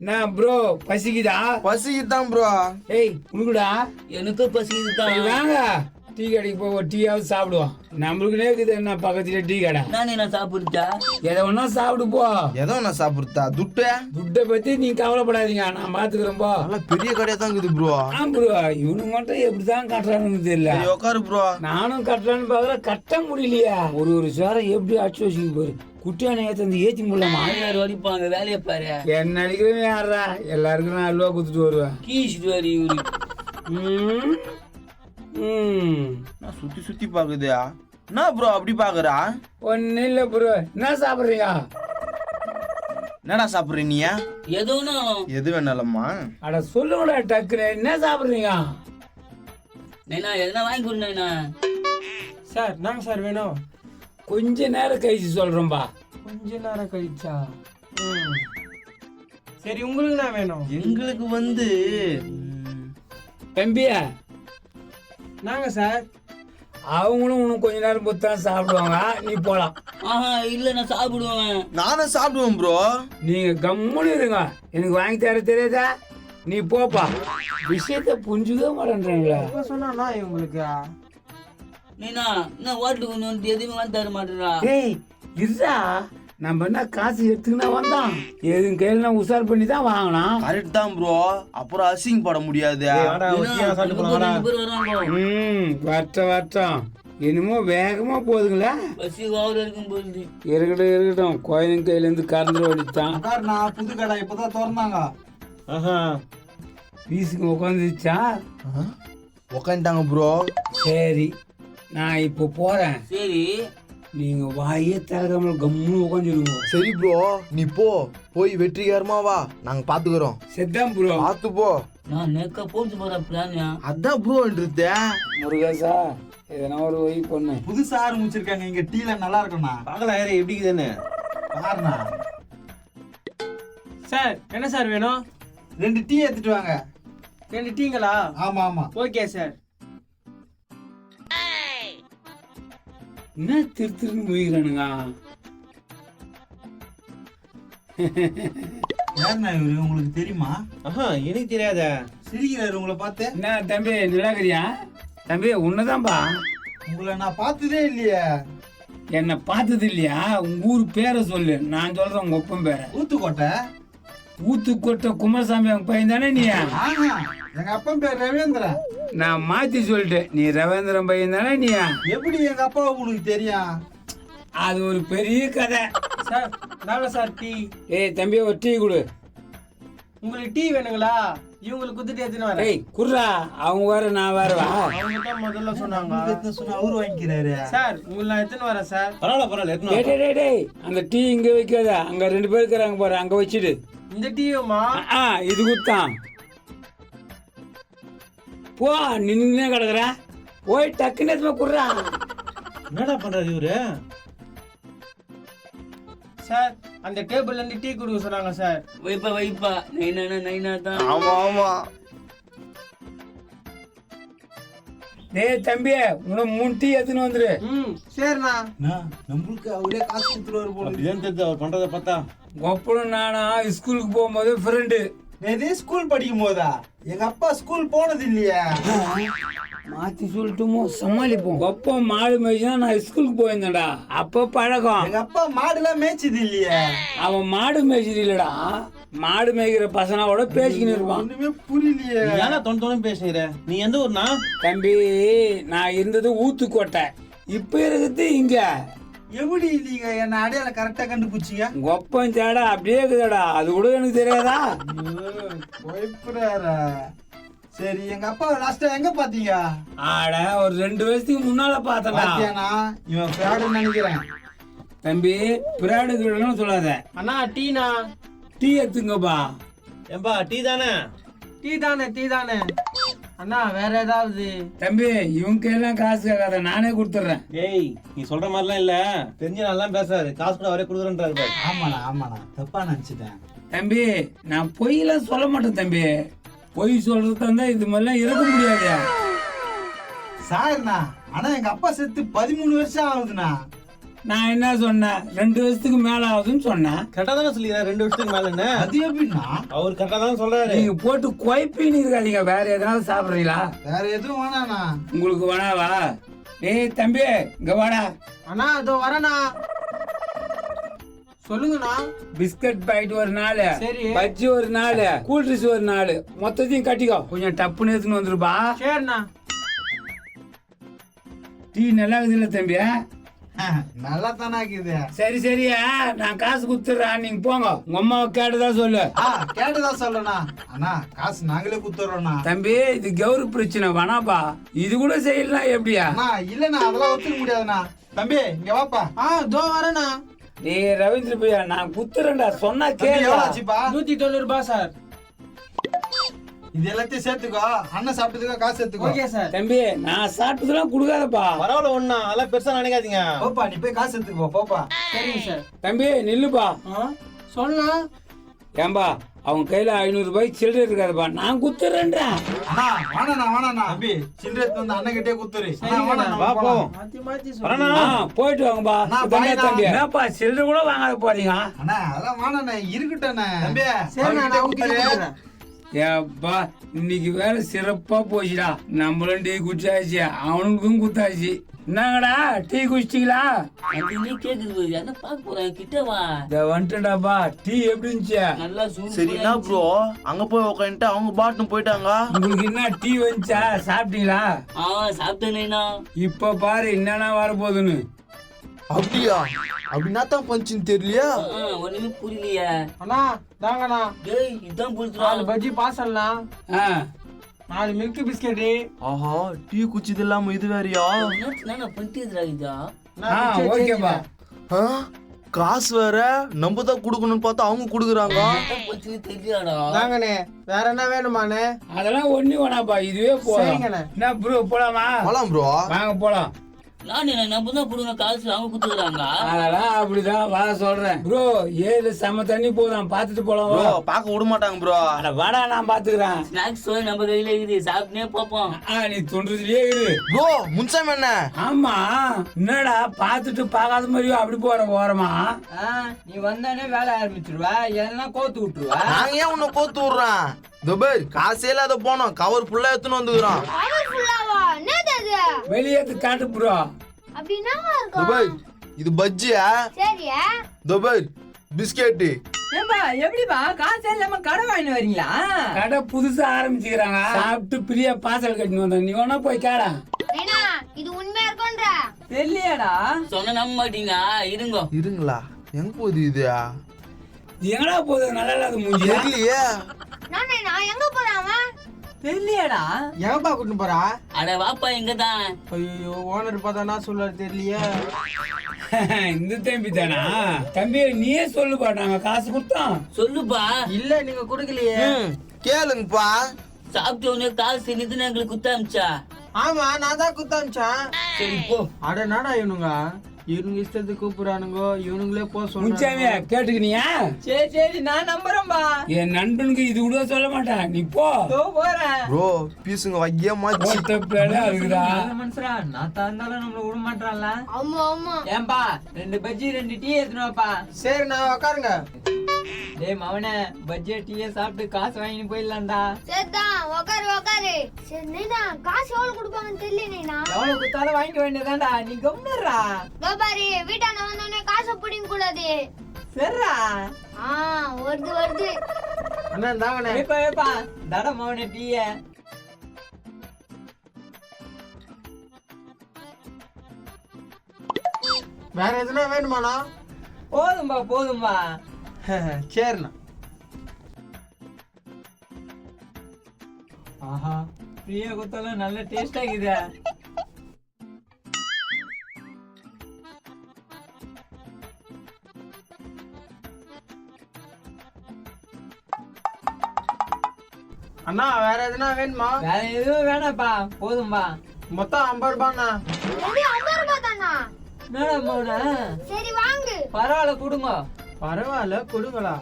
நான் ப்ரோ பசிக்குதா? பசிக்குதான் ப்ரோ ஏய் உனக்குடா எனக்கு பசிக்குது சரி, தான் வாங்க. டீ கடைக்கு போய் ஒரு டீயாவது சாப்பிடுவோம். நம்மளுக்கு இருக்குது என்ன பக்கத்துல டீ கடை? நானே நான் சாப்பிடுச்சா? எதை ஒன்றா சாப்பிடு போ. ஏதோ நான் சாப்பிடுறதா துட்டு? துட்டை பத்தி நீ கவலைப்படாதீங்க. நான் பாத்துக்கிறேன் போ. நல்லா பெரிய கடையா தான் இருக்குது ப்ரோ ஆ ப்ரோ இவனுக்கு மட்டும் எப்படிதான் கட்டுறானுன்னு தெரியல. உட்காரு ப்ரோ நானும் கட்டுறான்னு பார்க்குறேன். கட்ட முடியலையா. ஒரு ஒரு சேரம் எப்படி அடிச்சு வச்சுக்கு பாரு. குட்டியான ஏற்ற அந்த ஏற்றி முடியலாமா ஆயிரம் வடிப்பாங்க வேலையை பாரு. என்ன அடிக்கிறவன் யாரா எல்லாருக்கும் நான் அல்வா கொடுத்துட்டு வருவேன். கீசிட்டு வரி இவரு. ம்? ம். நான் சுத்தி சுத்தி பாக்குது? என்ன ப்ரோ அப்படி பாக்குறா? ஒன்றும் இல்லை ப்ரோ என்ன சாப்பிட்றீங்க? என்னடா சாப்பிடுற நீ? எதுவும் எது வேணாலம்மா. அட சொல்லுங்கடா டக்குன்னு. என்ன சாப்பிட்றீங்க? நைனா எதனா வாங்கி கொடு நைனா. சார் நாங்க சார் வேணும்? கொஞ்ச நேரம் கழிச்சு சொல்கிறேன்பா கொஞ்ச நேரம் கழிச்சா? ம். சரி உங்களுக்கு என்ன வேணும்? எங்களுக்கு வந்து தம்பியா நாங்க சார். அவங்களும் இன்னும் கொஞ்ச நேரம் பொறுத்து தான் சாப்பிடுவாங்க நீ போகலாம் ஆஹா இல்ல நான் சாப்பிடுவேன். நானும் சாப்பிடுவேன் ப்ரோ நீங்கள் கம்முன்னு இருங்க. எனக்கு வாங்கி தர தெரியாதா? நீ போப்பா. விஷயத்த புரிஞ்சுக்கவே மாட்டேன்றீங்களா. சொன்னா உங்களுக்கு நைனா என்ன ஹோட்டலுக்கு கொண்டு வந்து எதுவுமே வாங்கி தர மாட்டேறா. ஏய் இருடா நம்ம என்ன காசு எடுத்துக்கினா வந்தோம் எதுவும் கையில் நான் உஷார் பண்ணி தான் வாங்கினோம் கரெக்ட் தான் ப்ரோ அப்புறம் அசிங்க பட முடியாது. வரட்டும் வரட்டும். என்னமோ வேகமா போகுதுங்களா. இருக்கட்டும் இருக்கட்டும். கோயிலும் கையிலேருந்து கறந்து ஓடித்தான் நான் புது கடை இப்பதான் திறந்தாங்க. பீஸுக்கு உட்காந்துச்சா உக்காந்துட்டாங்க ப்ரோ சரி. நான் இப்போ போறேன். சரி. நீங்க வாயே திறக்காம கம்முன்னு உட்காந்துருங்க சரி ப்ரோ நீ போ. போய் வெற்றிகரமா வா. நாங்க பாத்துக்கிறோம். செத்தான் ப்ரோ பாத்து போ. நான் நெக்க போட்டு போற பிளான்யா அதான் ப்ரோன்றது முருகேசா எதனா ஒரு ஒய் பொண்ணு. புதுசா ஆரம்பிச்சிருக்காங்க. இங்க டீல நல்லா இருக்கும்ண்ணா. பார்க்கலாம் யாரு எப்படி இருக்குதுன்னு? பாருண்ணா. சார் என்ன சார் வேணும்? ரெண்டு டீ எடுத்துட்டு வாங்க. ரெண்டு டீங்களா? ஆமா ஆமா. Okay sir. என்ன திரு திருன்னு யாருண்ணா இவரு? உங்களுக்கு தெரியுமா? ஆஹா எனக்கு தெரியாத. சிரிக்கிறாரு உங்களை பார்த்து. என்ன தம்பி நிலாகரியா? தம்பி உன்னதான்பா. உங்களை நான் பார்த்ததே இல்லையே. என்னை பார்த்தது இல்லையா? உங்க ஊர் பேரை சொல்லு. நான் சொல்றேன் உங்க ஒப்பன் பேரை. ஊத்துக்கோட்டை? ஊத்துக்கோட்டை குமாரசாமி அவங்க பையன் தானே நீ? ஆஹா எங்க அப்பன் பேர் ரவீந்திரன் நான் மாத்தி சொல்லிட்டேன். நீ ரவீந்திரன் பையன் தானே நீ? எப்படி எங்க அப்பா உங்களுக்கு தெரியும்? அது ஒரு பெரிய கதை. சார் நாங்க சார் டீ. ஏய் தம்பி ஒரு டீ கொடு. உங்களுக்கு டீ வேணுங்களா? இவங்களுக்கு குத்துட்டு எடுத்துன்னு வரேன் ஏய் குர்ரா அவங்க வேற நான் வேற. வா அவங்க தான் முதல்ல சொன்னாங்க. உங்களுக்கு எத்தனை சொன்னா அவரு வாங்கிக்கிறாரு. சார் உங்களை நான் எடுத்துன்னு வரேன் சார்? பரவாயில்ல பரவாயில்ல எத்தனை டேய், டேய், டேய், டேய் அந்த டீ இங்க வைக்காத. அங்க ரெண்டு பேர் இருக்கிறாங்க பாரு அங்க வச்சிடு. இந்த டீயுமா? ஆ இது குத்தான் போ நின்னுனே கிடக்குற. போய் டக்குன்னு எடுத்துன்னு போய் குர்ரா என்னடா பண்றாரு இவரு? சார் அந்த டேபிள்ல இருந்து டீ குடுக்க சொன்னாங்க சார். வைப்பா வைப்பா. நைனா நைனா தான் ஆமா ஆமா. டேய் தம்பி உன மூணு டீ எடுத்துன்னு வந்துரு. ம். சரிண்ணா. நம்மளுக்கு அவரே காசு கொடுத்துருவாரு போல இருக்கு. அப்படிதான் தெரியுது? அவர் பண்றத பார்த்தா. ஒப்பனும் நானா? ஸ்கூலுக்கு போகும்போது ஃப்ரெண்டு இதே ஸ்கூல் படிக்கும் போதா எங்க அப்பா ஸ்கூல் போனது இல்லையா. மாத்தி சொல்லட்டுமோ? சமாளிப்போம். ஒப்ப மாடு மேய்ச்சா நான் ஸ்கூலுக்கு போயிருந்தேன்டா. அப்போ பழக்கம். எங்க அப்பா மாடுலாம் மேய்ச்சது இல்லையா. அவன் மாடு மேய்ச்சது இல்லடா. மாடு மேய்க்கிற பசங்களோட பேசிக்கின்னு இருப்பான். ஒண்ணுமே புரியலையே. ஏன்னா தொண தொண பேசுகிற? நீ எந்த ஊர்னா தம்பி நான் இருந்தது ஊத்துக்கோட்டை. இப்ப இருக்குது இங்க. எப்படி நீங்க என்ன அடையாளம் கரெக்டா கண்டுபிடிச்சீங்க. ஒப்பம் சேடா அப்படியே இருக்குதாடா. அது கூட எனக்கு தெரியாதா? பயப்படுறாரா. சரி எங்க அப்பா லாஸ்டா எங்க பாத்தீங்க? ஆட ஒரு ரெண்டு வருஷத்துக்கு முன்னால பார்த்தடா பாத்தியானா இவன் ஃப்ராடுன்னு நினைக்கிறேன். தம்பி பிராடு கிடணும் சொல்லாத. அண்ணா டீனா டீ எடுத்துங்கப்பா. ஏம்பா டீ தானே? டீ தானே டீ தானே. அண்ணா வேற ஏதாவது? தம்பி இவங்க எல்லாம் காசு கேட்காத நானே கொடுத்துட்றேன். டேய் நீ சொல்ற மாதிரிலாம் இல்ல. தெரிஞ்ச நல்லா பேசாரு காசு கூட அவரே கொடுக்குறேன்றாரு பாரு. ஆமாண்ணா ஆமாண்ணா. தப்பா நினைச்சிட்டேன். தம்பி நான் பொய்யெல்லாம் சொல்ல மாட்டேன் தம்பி. பொய் சொல்றது தந்தா இது மாதிரிலாம் இருக்க முடியாது. சார்ண்ணா ஆனா எங்க அப்பா செத்து பதிமூணு வருஷம் ஆகுதுண்ணா. நான் என்ன சொன்னேன்? ரெண்டு வருஷத்துக்கு மேல ஆகுதுன்னு சொன்னேன். கரெக்டா தானே சொல்லிடுறேன் ரெண்டு வருஷத்துக்கு மேல என்ன? அது எப்படின்னா அவர் கரெக்டா தானே சொல்றாரு. நீங்க போட்டு குழப்பின்னு இருக்காதீங்க வேற எதனால சாப்பிடுறீங்களா? வேற எதுவும் வேணாண்ணா. உங்களுக்கு வேணாவா? டேய் தம்பி இங்க வாடா. அண்ணா அதோ வரேண்ணா. சொல்லுங்கண்ணா. பிஸ்கட் பாக்கெட் ஒரு சரி. பஜ்ஜி ஒரு நாலு கூல் ட்ரிங்க்ஸ் ஒரு நாலு மொத்தத்தையும் கட்டிக்கோ. கொஞ்சம் டப்புன்னு எடுத்துன்னு வந்துருப்பா. சரிண்ணா. டீ நல்லா இருக்குது இல்ல தம்பி? நல்லா தானே இருக்குது. சரி சரியா நான் காசு குத்துறேன் நீங்க போங்க. உங்க அம்மாவை கேட்டதா சொல்லு. ஆ கேட்டுதான் சொல்லண்ணா. அண்ணா காசு நாங்களே குத்துறோம்ண்ணா தம்பி இது கௌரி பிரச்சனை. வேணாப்பா. இது கூட செய்யலாம் எப்படியா இல்லண்ணா. அதெல்லாம் ஒத்துக்க முடியாதுண்ணா. தம்பி இங்க வாப்பா. ஆ இதோ வரேண்ணா. டேய் ரவீந்திர பையா நான் குத்துறேன்டா. சொன்னா தம்பி, கேளு. எவ்வளவு ஆச்சுப்பா நூத்தி தொண்ணூறு ரூபாய் சார். இது எல்லாத்தையும் சேர்த்துக்கோ. அண்ணன் சாப்பிட்டதுக்கோ காசு சேர்த்துக்கோ. Okay sir. தம்பி நான் சாப்பிட்டதெல்லாம் கொடுக்காதப்பா. பரவாயில்ல ஒண்ணா. அதெல்லாம் பெருசா நினைக்காதீங்க. போப்பா நீ போய் காசு எடுத்துக்கோ போப்பா. சரிங்க சார். தம்பி நில்லுப்பா. ஆ? சொல்லலாம் ஏம்பா அவன் கையில ஐநூறு ரூபாய் சில்லறை இருக்காதுப்பா. நான் குத்துறேன்றேன் அண்ணா வேணாண்ணா வேணாண்ணா. தம்பி சில்லறை எடுத்து வந்து அண்ணன் கிட்டே குத்துரு. வா. போவோம். போயிட்டு வாங்கப்பா. அண்ணா, தம்பி, என்னப்பா சில்லறை கூட வாங்காத போறீங்க? அண்ணா அதெல்லாம் தம்பி நான். கொடுக்குறேன். ஏப்பா இன்னைக்கு வேலை சிறப்பா போச்சுடா. நம்மளும் டீ குடிச்சாச்சு அவனுக்கும் குத்தாச்சு. என்னங்கடா? டீ குடிச்சிட்டீங்களா? அது நீ கேக்குது பாரு என்ன பார்க்க போறேன் கிட்ட வா. இத வந்துட்டேன்டாப்பா. டீ எப்படி இருந்துச்சு? நல்லா சூடு சரி என்ன ப்ரோ அங்க போய் உட்காந்துட்டு அவங்க பாட்டும் போயிட்டாங்க. உங்களுக்கு என்ன டீ வந்துச்சா? சாப்பிட்டீங்களா? ஆ சாப்பிட்டேனேண்ணா இப்ப பாரு என்னன்னா வரப்போகுதுன்னு. அப்படியா? அப்படின்னா தான் பஞ்சுன்னு தெரியலையா? ஆ, ஒண்ணுமே புரியலையே. அண்ணா தாங்கண்ணா டேய் இதான் புரிஞ்சுடா பஜ்ஜி பார்சல்ண்ணா ஆ. நாலு மில்க் பிஸ்கெட்டு ஆஹா டீ குச்சிது இல்லாம இது வேறயா நான் பண்ணிட்டு இதா ஆ ஓகேப்பா ஆ, காசு வேற நம்ம தான் கொடுக்கணும்னு பார்த்தா அவங்க கொடுக்குறாங்க தாங்கண்ணே வேற என்ன வேணுமாண்ணே அதெல்லாம் ஒண்ணு வேணாப்பா இதுவே சரிங்கண்ணே. என்ன ப்ரோ போலாமா போலாம் ப்ரோ வாங்க போலாம் அப்படிதான் வா சொல்றேன். ப்ரோ ஏழு செம தண்ணி போதும். பார்த்துட்டு போலாம். பார்க்க விட மாட்டாங்க ப்ரோ அட வாடா நான் பாத்துக்கிறேன் ஸ்நாக்ஸ் நம்ம கையில இருக்குது. சாப்பிட்டே பார்ப்போம் ஆ நீ தொண்டுலயே இரு. ப்ரோ முன்சாமி என்ன ஆமா. என்னடா பார்த்துட்டு பார்க்காத மாதிரியோ அப்படி போற ஓரமா? நீ வந்தானே வேலை ஆரம்பிச்சிருவ. எல்லாம் கோத்து விட்டுருவ. நாங்க ஏன் உன்னை கோத்து விடுறோம்? துபர் காசே இல்லாத போனோம். கவர் ஃபுல்லா எடுத்துன்னு வந்துக்கிறோம். வெளியேத்து காட்டு ப்ரோ அப்படின்னா துபர் இது பஜ்ஜியா? சரியா? துபர் பிஸ்கெட்டு. ஏப்பா எப்படிப்பா? காசு இல்லாம கடை வாங்கிட்டு வரீங்களா? கடை புதுசா ஆரம்பிச்சுக்கிறாங்க. சாப்பிட்டு பிரியா பாசல் கட்டின்னு வந்தேன் நீ வேணா போய் கேடா. இது உண்மையா இருக்கும்ன்ற. தெரியலையாடா. சொன்ன நம்ப மாட்டீங்க இருங்க. இருங்களா? எங்க போகுது இது? எங்கடா போகுது? நல்லா இல்லாத மூஞ்சி தெரியலையே. நானே நான் எங்க போறான் அவன் தெரியலையாடா. எங்கப்பா கூட்டு போறா? அட வாப்பா இங்க தான் ஐயோ ஓனர் பார்த்தா என்ன சொல்றாரு தெரியலையே. இந்த தம்பி தானா? தம்பி நீயே சொல்லுப்பா நாங்க காசு கொடுத்தோம். சொல்லுப்பா. இல்ல நீங்க கொடுக்கலையே. கேளுங்கப்பா. சாப்பிட்ட உடனே காசு நிதினு எங்களுக்கு குத்த அமிச்சா? ஆமா நான் தான் குத்தாமிச்சேன் சரி போ. அட நாடா இவனுங்க? இவனுங்க இஷ்டத்துக்கு கூப்பிடுறானுங்க இவனுங்களே போ முன்சாமியா சொல்றாங்க கேட்டுக்கினியா சரி சரி நான் நம்புறேன்பா. என் நண்பனுக்கு இது கூட சொல்ல மாட்டான். நீ போ. போறேன். ப்ரோ பீஸுங்க வையமாச்சு ஒத்த பேடா இருக்குதா நல்ல மனுஷரா. நான் இருந்தாலும் நம்மள விட மாட்டான்ல ஆமா ஆமா. ஏன்பா ரெண்டு பஜ்ஜி ரெண்டு டீ எடுத்துன்னு வாப்பா. சரி நான் உட்காருங்க டேய் மவனே பஜ்ஜி டீயை சாப்பிட்டு காசு வாங்கிட்டு போயிடலாம்டா. சரிதான் உக்காரு உக்காரு. சரி நைனா காசு எவ்வளவு கொடுப்பாங்கன்னு தெரியல நைனா? எவ்வளவு கொடுத்தாலும் வாங்கிக்க வேண்டியதான்டா நீ கம்னர்றா இதோ பாரு வீட்டாண்ட வந்தோடனே காசை பிடிங்க கூடாது. சரிடா. ஆ வருது வருது. அண்ணா வேப்பா வேப்பா தட மவனே டீய. வேற எதுனா வேணுமாண்ணா? போதும்பா போதும்பா. சரிண்ணா ஆஹா ஃப்ரீயா கொடுத்தாலும் நல்ல டேஸ்டா இருக்குதே அண்ணா வேற எதுனா வேணுமா? வேற எதுவும் வேணாப்பா போதும்பா மொத்தம் ஐம்பது ரூபாண்ணா. ஐம்பது ரூபாய் தானா? மவனே சரி வாங்கு. பரவாயில்ல கொடுங்க. பரவாயில்ல கொடுங்களா.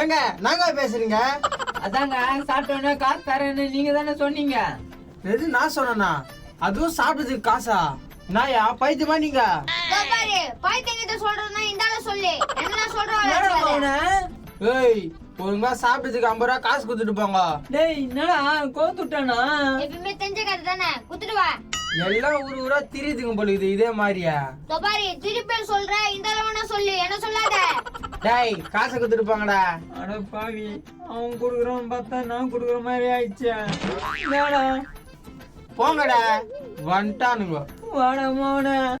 ஏங்க நாங்க பேசுறீங்க? அதாங்க சாப்பிட்டோன்னே காசு தரேன்னு நீங்க தானே சொன்னீங்க. எது நான் சொன்னேனா? அதுவும் சாப்பிட்டதுக்கு காசா? நாயா பைத்தியமா நீங்க? பாரு பைத்தியங்கிட்ட சொல்றதுன்னா இந்த ஆளு சொல்லு என்ன சொல்றோம் ஏய் ஒழுங்கா சாப்பிட்டதுக்கு ஐம்பது ரூபா காசு கொடுத்துட்டு போங்க. டேய் என்னடா கோத்துட்டானா? எப்பயுமே தெரிஞ்ச கதை தானே? குத்துட்டு வா. எல்லாம் ஊர் ஊரா திரியுதுங்க போல இது இதே மாதிரியா? இதோ பாரு திருப்பி சொல்ற இந்த அளவுனா சொல்லு என்ன சொல்லாத? டேய் காசை கொடுத்துட்டு போங்கடா அட பாவி அவன் குடுக்குறான் பார்த்தா நான் குடுக்குற மாதிரி ஆயிடுச்சே. போங்கடா. வந்துட்டானுங்க. வாடா மவனே